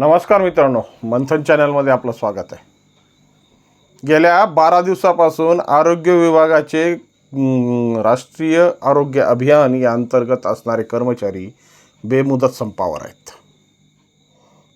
नमस्कार मित्रांनो मंथन चॅनलमध्ये आपलं स्वागत आहे. गेल्या बारा दिवसापासून आरोग्य विभागाचे राष्ट्रीय आरोग्य अभियान या अंतर्गत असणारे कर्मचारी बेमुदत संपावर आहेत.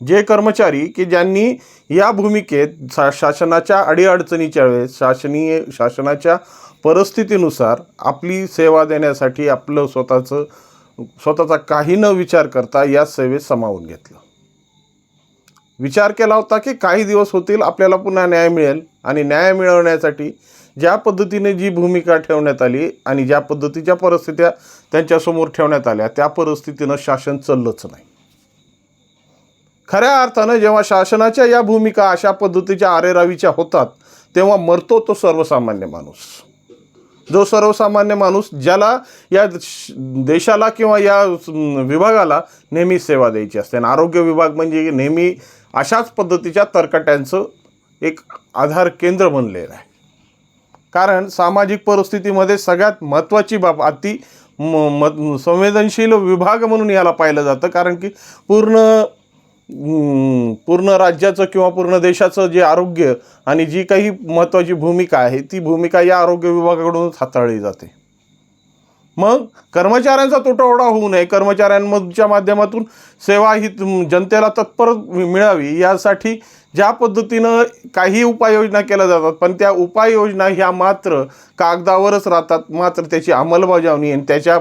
जे कर्मचारी की ज्यांनी या भूमिकेत शा शासनाच्या अडीअडचणीच्या वेळेस शासनीय शासनाच्या परिस्थितीनुसार आपली सेवा देण्यासाठी आपलं स्वतःचं स्वतःचा काही न विचार करता या सेवेत सामावून घेतलं. विचार केला होता की काही दिवस होतील आपल्याला पुन्हा न्याय मिळेल. आणि न्याय मिळवण्यासाठी ज्या पद्धतीने जी भूमिका ठेवण्यात आली आणि ज्या पद्धतीच्या परिस्थित्या त्यांच्यासमोर ठेवण्यात आल्या त्या परिस्थितीनं शासन चाललंच नाही. खऱ्या अर्थानं जेव्हा शासनाच्या या भूमिका अशा पद्धतीच्या आरेरावीच्या होतात तेव्हा मरतो तो सर्वसामान्य माणूस. जो सर्वसामान्य माणूस ज्याला या देशाला किंवा या विभागाला नेहमी सेवा द्यायची असते. आणि आरोग्य विभाग म्हणजे नेहमी अशाच पद्धतीच्या तरकट्यांचं एक आधार केंद्र बनलेलं आहे. कारण सामाजिक परिस्थितीमध्ये सगळ्यात महत्त्वाची बाब अति म म संवेदनशील विभाग म्हणून याला पाहिलं जातं. कारण की पूर्ण पूर्ण राज्याचं किंवा पूर्ण देशाचं जे आरोग्य आणि जी काही महत्त्वाची भूमिका आहे ती भूमिका या आरोग्य विभागाकडूनच हाताळली जाते. मग कर्मचाऱ्यांचा तुटवडा होऊ नये. कर्मचाऱ्यांच्या माध्यमातून सेवा ही जनतेला तत्पर मिळावी. यासाठी ज्या पद्धतीनं काही उपाययोजना केल्या जातात पण त्या उपाययोजना ह्या मात्र कागदावरच राहतात. मात्र त्याची अंमलबजावणी आणि त्याच्या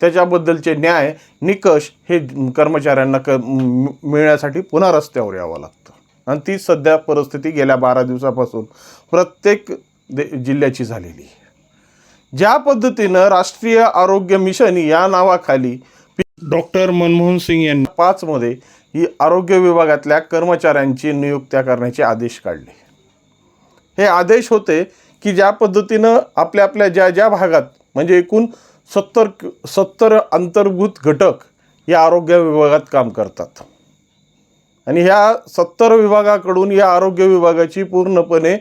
त्याच्याबद्दलचे न्याय निकष हे कर्मचाऱ्यांना क मिळण्यासाठी पुन्हा रस्त्यावर यावं लागतं. आणि ती सध्या परिस्थिती गेल्या बारा दिवसापासून प्रत्येक दे जिल्ह्याची झालेली आहे. ज्या पद्धतीनं राष्ट्रीय आरोग्य मिशन या नावाखाली डॉक्टर मनमोहन सिंग यांनी पाचमध्ये ही आरोग्य विभागातल्या कर्मचाऱ्यांची नियुक्त्या करण्याचे आदेश काढले. हे आदेश होते की ज्या पद्धतीनं आपल्या आपल्या ज्या ज्या भागात म्हणजे एकूण सत्तर सत्तर अंतर्भूत घटक या आरोग्य विभागात काम करतात. आणि ह्या सत्तर विभागाकडून या आरोग्य विभागाची पूर्णपणे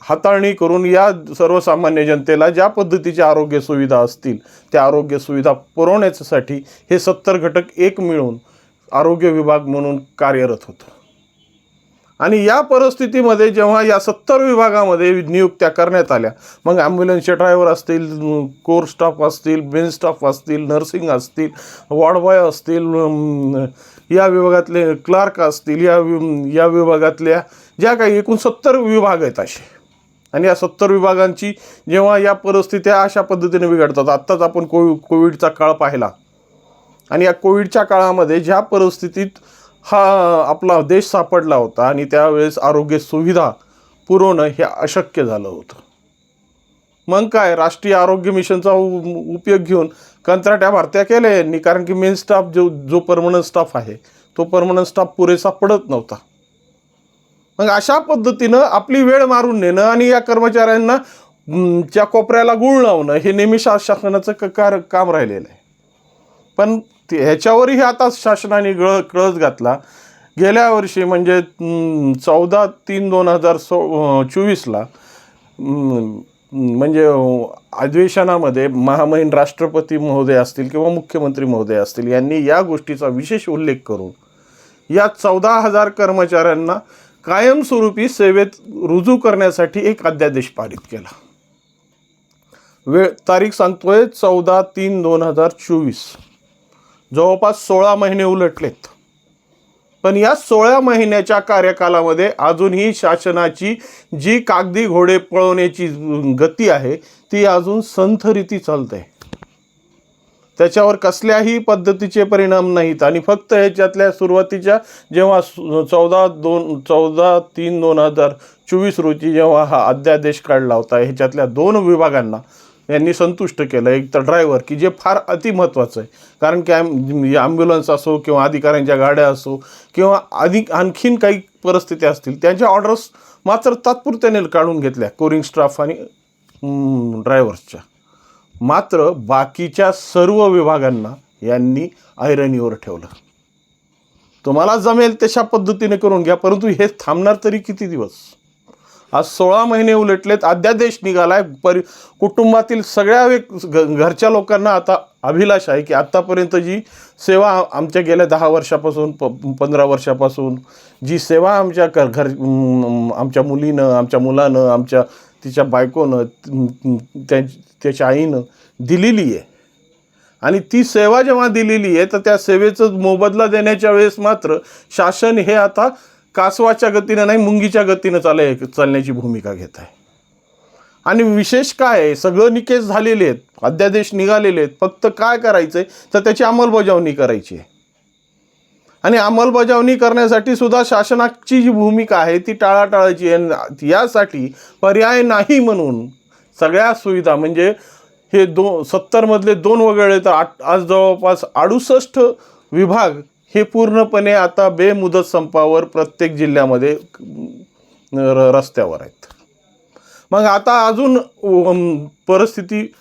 हाताळणी करून या सर्वसामान्य जनतेला ज्या पद्धतीच्या आरोग्य सुविधा असतील त्या आरोग्य सुविधा पुरवण्यासाठी हे सत्तर घटक एक मिळून आरोग्य विभाग म्हणून कार्यरत होतं. आणि या परिस्थितीमध्ये जेव्हा या सत्तर विभागामध्ये नियुक्त्या करण्यात आल्या मग ॲम्ब्युलन्सचे ड्रायव्हर असतील कोर स्टाफ असतील बेन स्टाफ असतील नर्सिंग असतील वॉर्ड बॉय असतील या विभागातले क्लार्क असतील या या विभागातल्या ज्या काही एकूण सत्तर विभाग आहेत असे. आणि या सत्तर विभागांची जेव्हा या परिस्थित्या अशा पद्धतीने बिघडतात आत्ताच आपण कोवि कोविडचा काळ पाहिला. आणि या कोविडच्या काळामध्ये ज्या परिस्थितीत हा आपला देश सापडला होता आणि त्यावेळेस आरोग्य सुविधा पुरवणं हे अशक्य झालं होतं. मग काय राष्ट्रीय आरोग्य मिशनचा उपयोग घेऊन कंत्राट्या भारत्या केल्या यांनी कारण की मेन स्टाफ जो जो परमनंट स्टाफ आहे तो परमनंट स्टाफ पुरेसा पडत नव्हता. मग अशा पद्धतीनं आपली वेळ मारून नेणं आणि या कर्मचाऱ्यांना च्या कोपऱ्याला गुळ लावणं हे नेहमी शा शासनाचं क कार काम राहिलेलं आहे. पण ते ह्याच्यावरही आता शासनाने गळ कळस घातला. गेल्या वर्षी म्हणजे चौदा तीन दोन हजार सो चोवीसला म्हणजे अधिवेशनामध्ये महामहीन राष्ट्रपती महोदय असतील किंवा मुख्यमंत्री महोदय असतील यांनी या गोष्टीचा विशेष उल्लेख करून या चौदा हजार कर्मचाऱ्यांना कायमस्वरूपी सेवेत रुजू करण्यासाठी एक अध्यादेश पारित केला. वेळ तारीख सांगतोय चौदा तीन दोन हजार चोवीस. जवळपास सोळा महिने उलटलेत. पण या सोळा महिन्याच्या कार्यकालामध्ये अजूनही शासनाची जी कागदी घोडे पळवण्याची गती आहे ती अजून संथ रीती चालते. त्याच्यावर कसल्याही पद्धतीचे परिणाम नाहीत. आणि फक्त ह्याच्यातल्या सुरुवातीच्या जेव्हा चौदा दोन चौदा तीन दोन हजार चोवीस रोजी जेव्हा हा अध्यादेश काढला होता ह्याच्यातल्या दोन विभागांना यांनी संतुष्ट केलं. एक तर ड्रायव्हर की जे फार अतिमहत्त्वाचं आहे. कारण की ॲम ॲम्ब्युलन्स म्हणजे असो किंवा अधिकाऱ्यांच्या गाड्या असो किंवा अधिक आणखीन काही परिस्थिती असतील त्यांच्या ऑर्डर्स मात्र तात्पुरत्याने काढून घेतल्या कोरिंग स्टाफ आणि ड्रायव्हर्सच्या मात्र बाकीच्या सर्व विभागांना यांनी ऐरणीवर ठेवलं. तुम्हाला जमेल तशा पद्धतीने करून घ्या परंतु हे थांबणार तरी किती दिवस? आज सोळा महिने उलटलेत अध्यादेश निघालाय परि कुटुंबातील सगळ्या व्यक् घ- घरच्या लोकांना आता अभिलाष आहे की आत्तापर्यंत जी सेवा आमच्या गेल्या दहा वर्षापासून प पंधरा वर्षापासून जी सेवा आमच्या घर आमच्या मुलीनं आमच्या मुलानं आमच्या तिच्या बायकोनं त्या त्याच्या आईनं दिलेली आहे. आणि ती सेवा जेव्हा दिलेली आहे तर त्या सेवेचं मोबदला देण्याच्या वेळेस मात्र शासन हे आता कासवाच्या गतीनं नाही मुंगीच्या गतीनं चालाय चालण्याची भूमिका घेत आहे. आणि विशेष काय आहे सगळं निकेश झालेले आहेत अध्यादेश निघालेले आहेत फक्त काय करायचं आहे तर त्याची अंमलबजावणी करायची आहे. आणि अंमलबजावणी करण्यासाठी सुद्धा शासनाची जी भूमिका आहे ती टाळाटाळाची आहे. यासाठी पर्याय नाही म्हणून सगळ्या सुविधा म्हणजे हे दो सत्तरमधले दोन वगळले तर आठ आज जवळपास अडुसष्ट विभाग हे पूर्णपणे आता बेमुदत संपावर प्रत्येक जिल्ह्यामध्ये र- रस्त्यावर आहेत. मग आता अजून परिस्थिती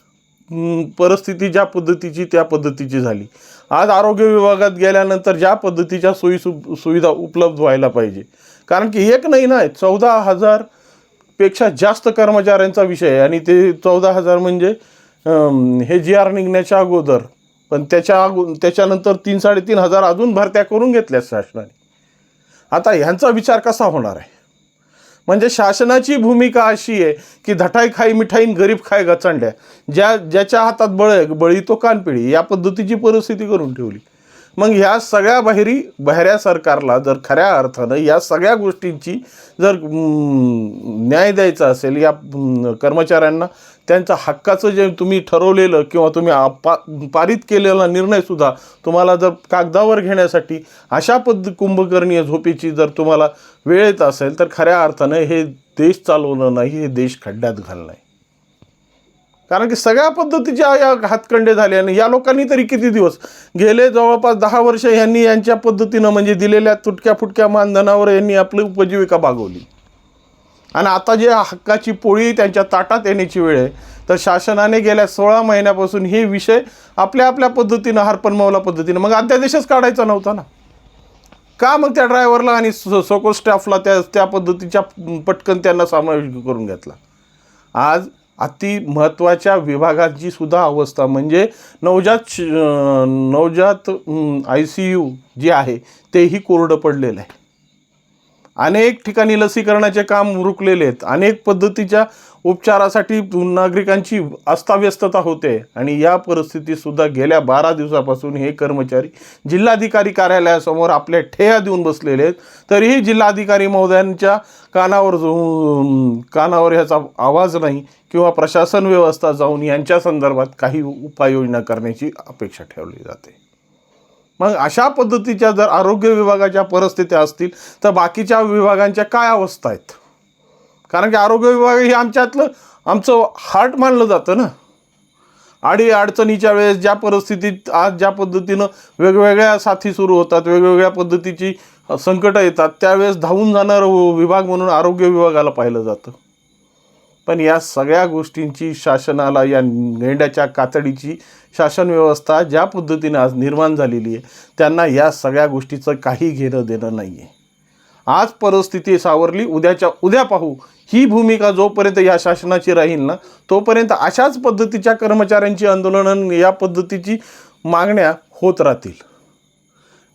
परिस्थिती ज्या पद्धतीची त्या पद्धतीची झाली. आज आरोग्य विभागात गेल्यानंतर ज्या पद्धतीच्या सोयी सु सुविधा उपलब्ध व्हायला पाहिजे. कारण की एक नाही ना चौदा हजारपेक्षा जास्त कर्मचाऱ्यांचा विषय आहे. आणि ते चौदा हजार म्हणजे हे जी आर निघण्याच्या अगोदर पण त्याच्या अगो त्याच्यानंतर तीन साडेतीन हजार अजून भरत्या करून घेतल्या शासनाने. आता ह्यांचा विचार कसा होणार आहे? म्हणजे शासनाची भूमिका अशी आहे की धटाई खाई मिठाईन गरीब खाय गचंड्या. ज्या ज्याच्या हातात बळ आहे बळी तो कानपिढी. या पद्धतीची परिस्थिती करून ठेवली. मग ह्या सगळ्या बाहेरी बाहेऱ्या सरकारला जर खऱ्या अर्थानं या सगळ्या गोष्टींची जर न्याय द्यायचा असेल या कर्मचाऱ्यांना त्यांच्या हक्काचं जे तुम्ही ठरवलेलं किंवा तुम्ही आ- पा पारित केलेला निर्णयसुद्धा तुम्हाला जर कागदावर घेण्यासाठी अशा पद्ध कुंभकर्णीय झोपेची जर तुम्हाला वेळ येत असेल तर खऱ्या अर्थानं हे देश चालवणं नाही हे देश खड्ड्यात घालणं आहे. कारण की सगळ्या पद्धतीच्या या हातखंडे झाले आणि या लोकांनी तरी किती दिवस गेले? जवळपास दहा वर्ष यांनी यांच्या पद्धतीनं म्हणजे दिलेल्या तुटक्या फुटक्या मानधनावर यांनी आपली उपजीविका भागवली. आणि आता जे हक्काची पोळी त्यांच्या ताटात येण्याची वेळ आहे तर शासनाने गेल्या सोळा महिन्यापासून हे विषय आपल्या आपल्या पद्धतीनं हरपन पद्धतीनं मग अध्यादेशच काढायचा नव्हता ना? का मग त्या ड्रायव्हरला आणि सोको स्टाफला त्या त्या पद्धतीच्या पटकन त्यांना समावेश करून घेतला? आज अति महत्त्वाच्या विभागाची सुद्धा अवस्था. म्हणजे नवजात नवजात आय सी यू जे आहे तेही कोरडं पडलेलं आहे. अनेक ठिकाणी लसीकरणाचे काम रुकलेले आहेत. अनेक पद्धतीच्या उपचारासाठी नागरिकांची अस्ताव्यस्तता होते आणि या परिस्थितीतसुद्धा गेल्या बारा दिवसापासून हे कर्मचारी जिल्हाधिकारी कार्यालयासमोर आपल्या ठेया देऊन बसलेले आहेत. तरीही जिल्हाधिकारी महोदयांच्या कानावर कानावर ह्याचा आवाज नाही किंवा प्रशासन व्यवस्था जाऊन यांच्या संदर्भात काही उपाययोजना करण्याची अपेक्षा ठेवली जाते. मग अशा पद्धतीच्या जर आरोग्य विभागाच्या परिस्थित्या असतील तर बाकीच्या विभागांच्या काय अवस्था आहेत? कारण की आरोग्य विभाग हे आमच्यातलं आमचं हार्ट मानलं जातं ना. आडी अडचणीच्या वेळेस ज्या परिस्थितीत आज ज्या पद्धतीनं वेगवेगळ्या साथी सुरू होतात वेगवेगळ्या पद्धतीची संकटं येतात त्यावेळेस धावून जाणारं विभाग म्हणून आरोग्य विभागाला पाहिलं जातं. पण या सगळ्या गोष्टींची शासनाला या गेंड्याच्या कातडीची शासन व्यवस्था ज्या पद्धतीने आज निर्माण झालेली आहे त्यांना या सगळ्या गोष्टीचं काही घेणं देणं नाही आहे आज परिस्थिती सावरली उद्याच्या उद्या पाहू. ही भूमिका जोपर्यंत या शासनाची राहील ना तोपर्यंत अशाच पद्धतीच्या कर्मचाऱ्यांची आंदोलनं या पद्धतीची मागण्या होत राहतील.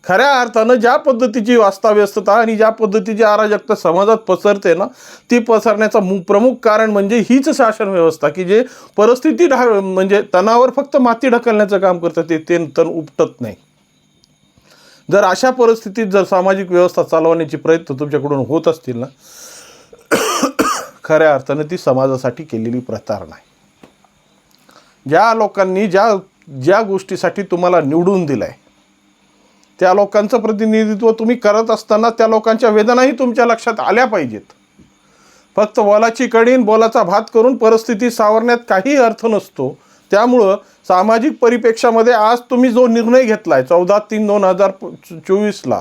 खऱ्या अर्थानं ज्या पद्धतीची वास्तव्यस्तता आणि ज्या पद्धतीची अराजकता समाजात पसरते ना ती पसरण्याचं मु प्रमुख कारण म्हणजे हीच शासन व्यवस्था की जे परिस्थिती ढा म्हणजे तणावर फक्त माती ढकलण्याचं काम करतं ते ते तण उपटत नाही. जर अशा परिस्थितीत जर सामाजिक व्यवस्था चालवण्याचे प्रयत्न तुमच्याकडून होत असतील ना खऱ्या अर्थानं ती समाजासाठी केलेली प्रतार नाही ज्या लोकांनी ज्या ज्या गोष्टीसाठी तुम्हाला निवडून दिलं आहे त्या लोकांचं प्रतिनिधित्व तुम्ही करत असताना त्या लोकांच्या वेदनाही तुमच्या लक्षात आल्या पाहिजेत. फक्त बोलाची कडीन बोलाचा भात करून परिस्थिती सावरण्यात काही अर्थ नसतो. त्यामुळं सामाजिक परिप्रेक्षामध्ये आज तुम्ही जो निर्णय घेतला आहे चौदा तीन दोन हजार चोवीसला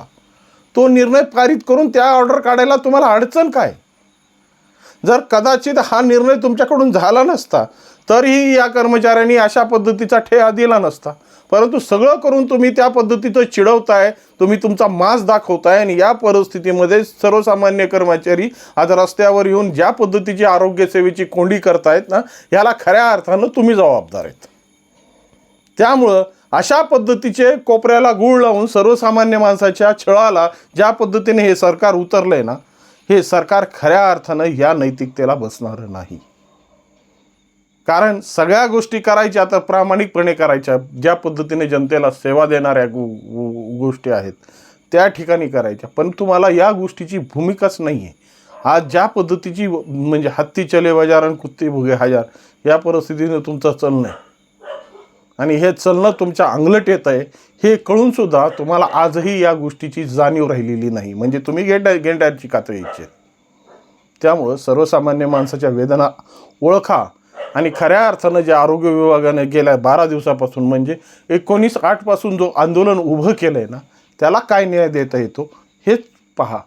तो निर्णय पारित करून त्या ऑर्डर काढायला तुम्हाला अडचण काय? जर कदाचित हा निर्णय तुमच्याकडून झाला नसता तरीही या कर्मचाऱ्यांनी अशा पद्धतीचा ठेया दिला नसता. परंतु सगळं करून तुम्ही त्या पद्धतीचं चिडवताय तुम्ही तुमचा मास दाखवताय आणि या परिस्थितीमध्ये सर्वसामान्य कर्मचारी आज रस्त्यावर येऊन ज्या पद्धतीची आरोग्य सेवेची कोंडी करतायत ना याला खऱ्या अर्थानं तुम्ही जबाबदार आहेत. त्यामुळं अशा पद्धतीचे कोपऱ्याला गूळ लावून सर्वसामान्य माणसाच्या छळाला ज्या पद्धतीने हे सरकार उतरलंय ना हे सरकार खऱ्या अर्थानं या नैतिकतेला बसणारं नाही. कारण सगळ्या गोष्टी करायच्या तर प्रामाणिकपणे करायच्या. ज्या पद्धतीने जनतेला सेवा देणाऱ्या गो गोष्टी आहेत त्या ठिकाणी करायच्या. पण तुम्हाला या गोष्टीची भूमिकाच नाही आहे आज ज्या पद्धतीची म्हणजे हत्ती चले बाजारण कुत्ते भुगे हजार या परिस्थितीने तुमचं चलणं आहे. आणि हे चलणं तुमच्या अंगलट येत आहे हे कळूनसुद्धा तुम्हाला आजही या गोष्टीची जाणीव राहिलेली नाही. म्हणजे तुम्ही गेंडा गेंड्याची कातळी इच्छित. त्यामुळं सर्वसामान्य माणसाच्या वेदना ओळखा आणि खऱ्या अर्थानं जे आरोग्य विभागाने गेल्या बारा दिवसापासून म्हणजे एकोणीस आठपासून जो आंदोलन उभं केलं आहे ना त्याला काय न्याय देता येतो हेच पहा.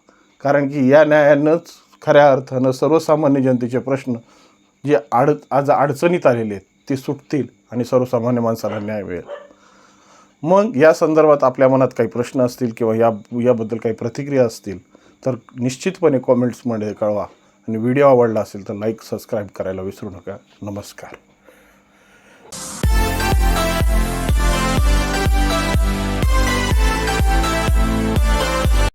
कारण की या न्यायानंच खऱ्या अर्थानं सर्वसामान्य जनतेचे प्रश्न जे आड आज अडचणीत आलेले आहेत ते सुटतील आणि सर्वसामान्य माणसाला न्याय मिळेल. मग या संदर्भात आपल्या मनात काही प्रश्न असतील किंवा या याबद्दल काही प्रतिक्रिया असतील तर निश्चितपणे कॉमेंट्समध्ये कळवा. आणि व्हिडिओ आवडला असेल तर लाईक सबस्क्राईब करायला विसरू नका. नमस्कार.